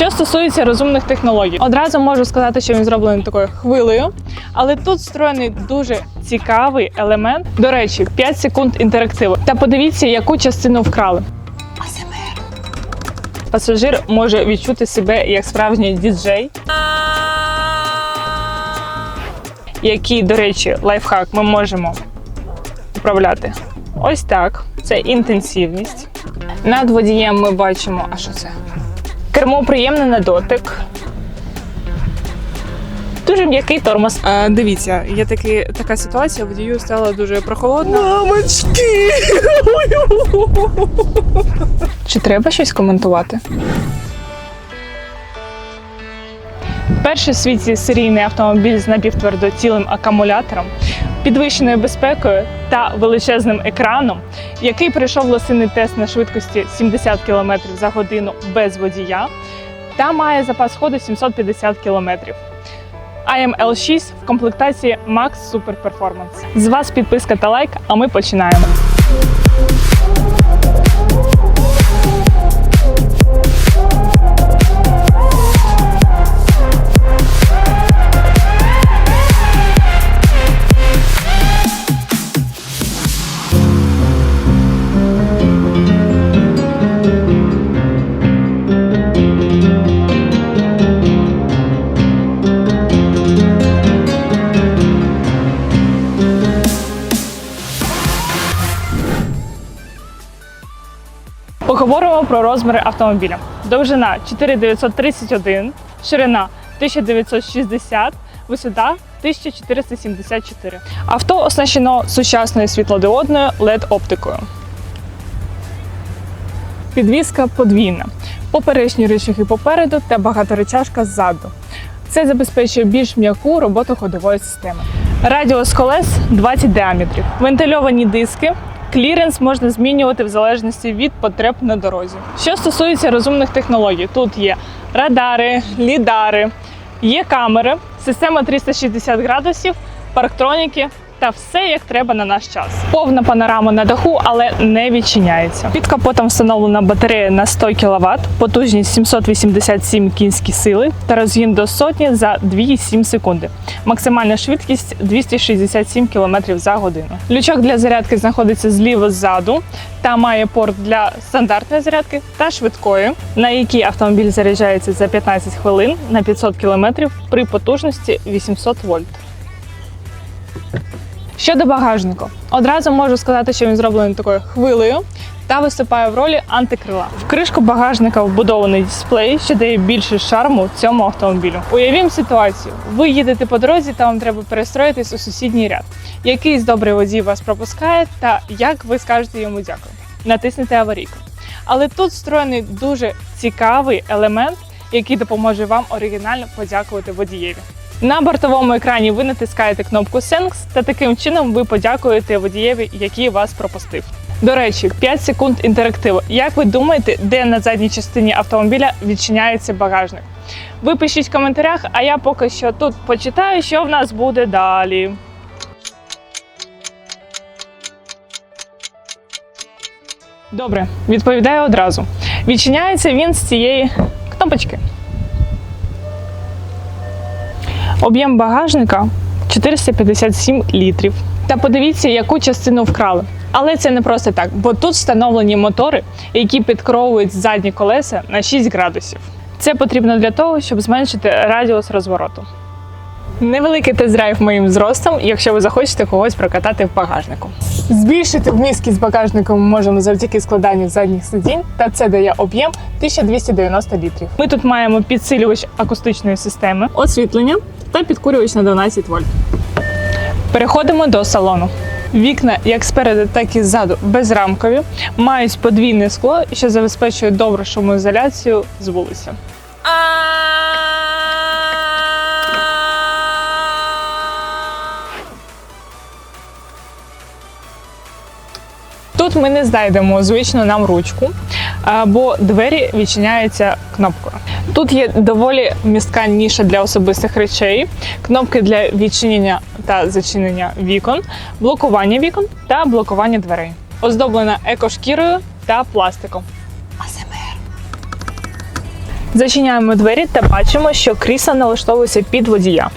Що стосується розумних технологій, одразу можу сказати, що він зроблений такою хвилею, але тут встроєний дуже цікавий елемент. До речі, 5 секунд інтерактиву. Та подивіться, яку частину вкрали. Пасажир може відчути себе як справжній діджей. Який, до речі, лайфхак ми можемо управляти. Ось так. Це інтенсивність. Над водієм ми бачимо, а що це? Кермо приємне на дотик. Дуже м'який тормоз. А, дивіться, є такі, така ситуація, водію стало дуже прохолодно. Мамочки! Чи треба щось коментувати? Перший в світі серійний автомобіль з напівтвердоцілим акумулятором, підвищеною безпекою та величезним екраном, який пройшов лосиний тест на швидкості 70 км за годину без водія та має запас ходу 750 км. IML6 в комплектації Max Super Performance. З вас підписка та лайк, а ми починаємо. Про розміри автомобіля. Довжина 4931, ширина 1960, висота 1474. Авто оснащено сучасною світлодіодною LED-оптикою. Підвізка подвійна. Поперечні речахи попереду та багаторечашка ззаду. Це забезпечує більш м'яку роботу ходової системи. Радіус колес 20 діаметрів. Вентильовані диски. Кліренс можна змінювати в залежності від потреб на дорозі. Що стосується розумних технологій, тут є радари, лідари, є камери, система 360 градусів, парктроніки та все як треба на наш час. Повна панорама на даху, але не відчиняється. Під капотом встановлена батарея на 100 кВт, потужність 787 кінські сили та розгін до сотні за 2,7 секунди. Максимальна швидкість 267 км за годину. Лючок для зарядки знаходиться зліва ззаду та має порт для стандартної зарядки та швидкої, на якій автомобіль заряджається за 15 хвилин на 500 км при потужності 800 вольт. Щодо багажнику, одразу можу сказати, що він зроблений такою хвилею та виступає в ролі антикрила. В кришку багажника вбудований дисплей, що дає більше шарму цьому автомобілю. Уявімо ситуацію: ви їдете по дорозі та вам треба перестроїтись у сусідній ряд. Якийсь добрий водій вас пропускає, та як ви скажете йому дякую? Натиснете аварійку. Але тут встроєний дуже цікавий елемент, який допоможе вам оригінально подякувати водієві. На бортовому екрані ви натискаєте кнопку Thanks, та таким чином ви подякуєте водієві, який вас пропустив. До речі, 5 секунд інтерактиву. Як ви думаєте, де на задній частині автомобіля відчиняється багажник? Ви пишіть в коментарях, а я поки що тут почитаю, що в нас буде далі. Добре, відповідаю одразу. Відчиняється він з цієї кнопочки. Об'єм багажника 457 літрів. Та подивіться, яку частину вкрали. Але це не просто так, бо тут встановлені мотори, які підкровують задні колеса на 6 градусів. Це потрібно для того, щоб зменшити радіус розвороту. Невеликий тест-драйв моїм зростом, якщо ви захочете когось прокатати в багажнику. Збільшити вмісткість багажника ми можемо завдяки складанню задніх сидінь, та це дає об'єм 1290 літрів. Ми тут маємо підсилювач акустичної системи, освітлення та підкурювач на 12 вольт. Переходимо до салону. Вікна як спереду, так і ззаду безрамкові, мають подвійне скло, що забезпечує добру шумоізоляцію з вулиці. Тут ми не знайдемо звичну нам ручку, бо двері відчиняються кнопкою. Тут є доволі містка ніша для особистих речей, кнопки для відчинення та зачинення вікон, блокування вікон та блокування дверей. Оздоблена екошкірою та пластиком. Зачиняємо двері та бачимо, що крісло налаштовується під водія.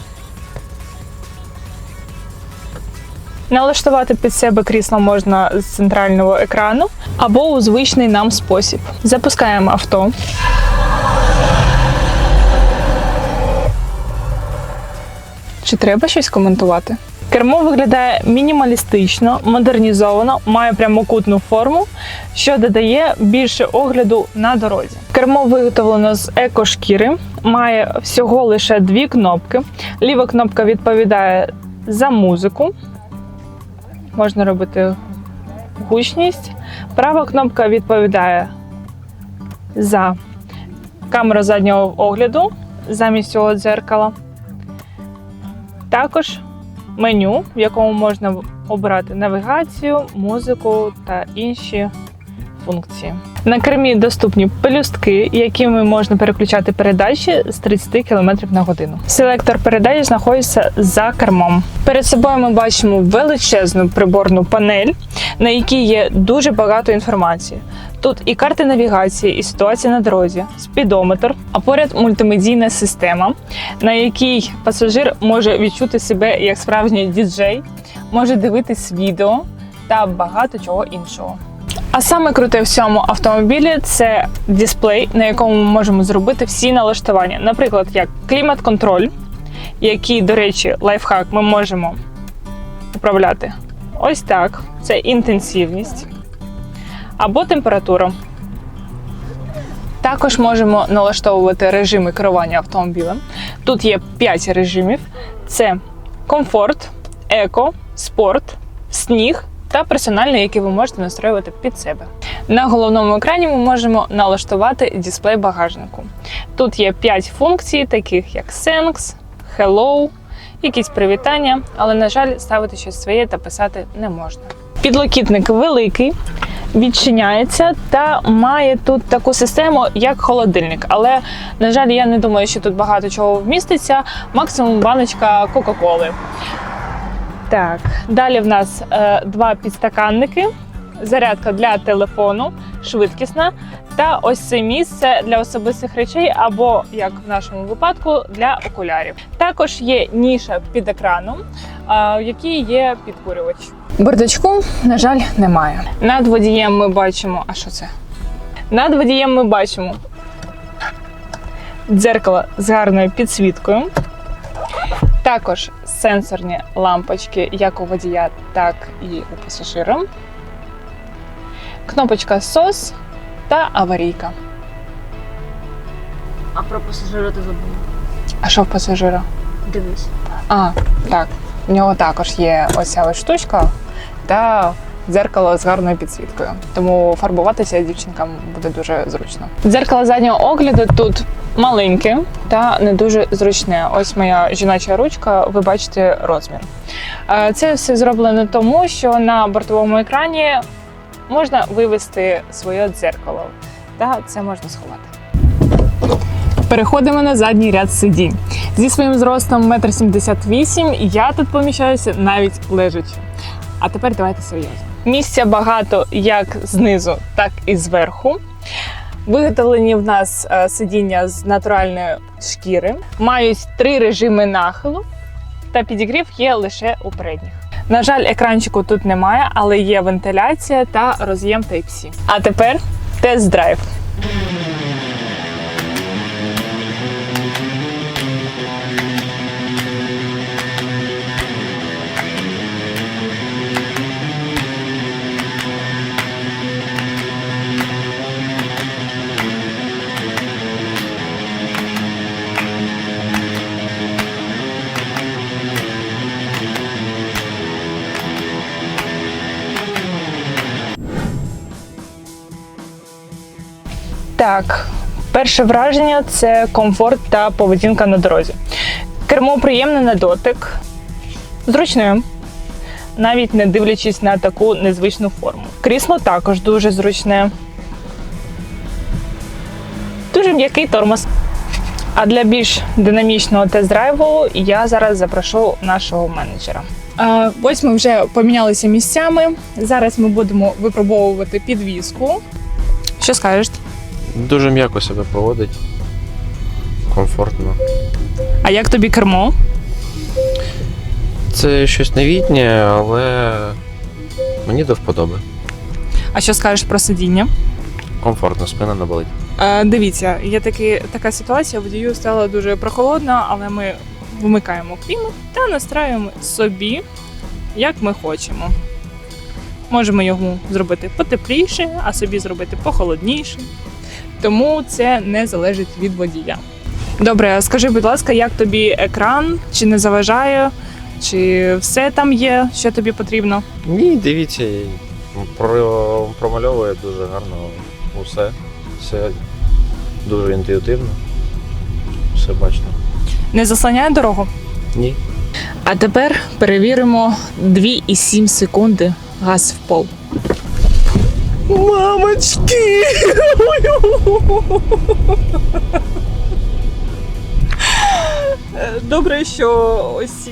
Налаштувати під себе крісло можна з центрального екрану або у звичний нам спосіб. Запускаємо авто. Чи треба щось коментувати? Кермо виглядає мінімалістично, модернізовано, має прямокутну форму, що додає більше огляду на дорозі. Кермо виготовлено з екошкіри, має всього лише дві кнопки. Ліва кнопка відповідає за музику. Можна робити гучність. Права кнопка відповідає за камеру заднього огляду замість цього дзеркала. Також меню, в якому можна обрати навігацію, музику та інші функції. На кермі доступні пелюстки, якими можна переключати передачі з 30 км на годину. Селектор передач знаходиться за кермом. Перед собою ми бачимо величезну приборну панель, на якій є дуже багато інформації. Тут і карти навігації, і ситуація на дорозі, спідометр, а поряд мультимедійна система, на якій пасажир може відчути себе як справжній діджей, може дивитись відео та багато чого іншого. А саме круте в цьому автомобілі це дисплей, на якому ми можемо зробити всі налаштування. Наприклад, як клімат-контроль, який, до речі, лайфхак ми можемо управляти ось так. Це інтенсивність або температура. Також можемо налаштовувати режими керування автомобілем. Тут є 5 режимів: це комфорт, еко, спорт, сніг та персональний, який ви можете настроювати під себе. На головному екрані ми можемо налаштувати дисплей багажнику. Тут є 5 функцій, таких як Thanks, Hello, якісь привітання, але, на жаль, ставити щось своє та писати не можна. Підлокітник великий, відчиняється та має тут таку систему, як холодильник. Але, на жаль, я не думаю, що тут багато чого вміститься. Максимум баночка Кока-Коли. Так, далі в нас е, два підстаканники, зарядка для телефону, швидкісна, та ось це місце для особистих речей, або, як в нашому випадку, для окулярів. Також є ніша під екраном, е, в якій є підкурювач. Бардачку, на жаль, немає. Над водієм ми бачимо. А що це? Над водієм ми бачимо дзеркало з гарною підсвіткою. Також сенсорні лампочки як у водія, так і у пасажира. Кнопочка SOS та аварійка. А про пасажира ти забув. А що в пасажира? Дивись. А, так. В нього також є ось ця ось штучка та дзеркало з гарною підсвіткою. Тому фарбуватися дівчинкам буде дуже зручно. Дзеркало заднього огляду тут маленьке та не дуже зручне. Ось моя жіноча ручка, ви бачите розмір. Е, Це все зроблено тому, що на бортовому екрані можна вивести своє дзеркало, та це можна сховати. Переходимо на задній ряд сидінь. Зі своїм зростом 1,78 м я тут поміщаюся навіть лежачи. А тепер давайте серйозно. Місця багато як знизу, так і зверху. Виготовлені в нас е, сидіння з натуральної шкіри, мають три режими нахилу, та підігрів є лише у передніх. На жаль, екранчику тут немає, але є вентиляція та роз'єм Type-C. А тепер тест-драйв. Так, перше враження це комфорт та поведінка на дорозі. Кермо приємне на дотик, зручне, навіть не дивлячись на таку незвичну форму. Крісло також дуже зручне. Дуже м'який тормоз. А для більш динамічного тест-драйву я зараз запрошу нашого менеджера. Е, Ось ми вже помінялися місцями. Зараз ми будемо випробовувати підвіску. Що скажеш? Дуже м'яко себе поводить. комфортно. А як тобі кермо? Це щось новітнє, але мені до вподоби. А що скажеш про сидіння? Комфортно, спина не болить. Е, дивіться, є таки, така ситуація, водію стало дуже прохолодно, але ми вмикаємо клімат та настраюємо собі, як ми хочемо. Можемо його зробити потепліше, а собі зробити похолодніше. Тому це не залежить від водія. Добре, скажи, будь ласка, як тобі екран? Чи не заважає? Чи все там є, що тобі потрібно? Ні, дивіться, про, промальовує дуже гарно усе. Все дуже інтуїтивно. Все бачно. Не заслоняє дорогу? Ні. А тепер перевіримо 2,7 секунди газ в пол. Мамочки! Добре, що ось ці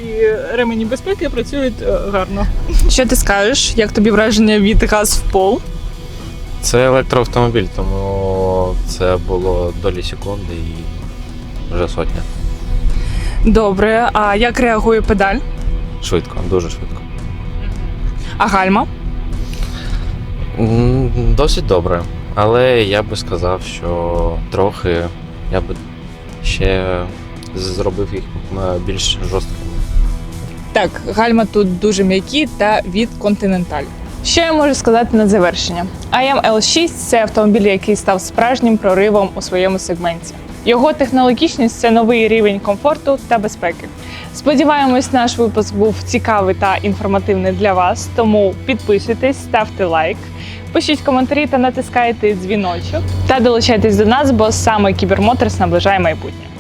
ремені безпеки працюють е, гарно. Що ти скажеш? Як тобі враження від газ в пол? Це електроавтомобіль, тому це було долі секунди і вже сотня. Добре, а як реагує педаль? Швидко, дуже швидко. А гальма? Досить добре. Але я би сказав, що трохи я би ще зробив їх більш жорсткими. Так, гальма тут дуже м'які та від Continental. Що я можу сказати на завершення? IM L6 це автомобіль, який став справжнім проривом у своєму сегменті. Його технологічність це новий рівень комфорту та безпеки. Сподіваємось, наш випуск був цікавий та інформативний для вас. Тому підписуйтесь, ставте лайк, пишіть коментарі та натискайте дзвіночок. Та долучайтесь до нас, бо саме Кібермоторс наближає майбутнє.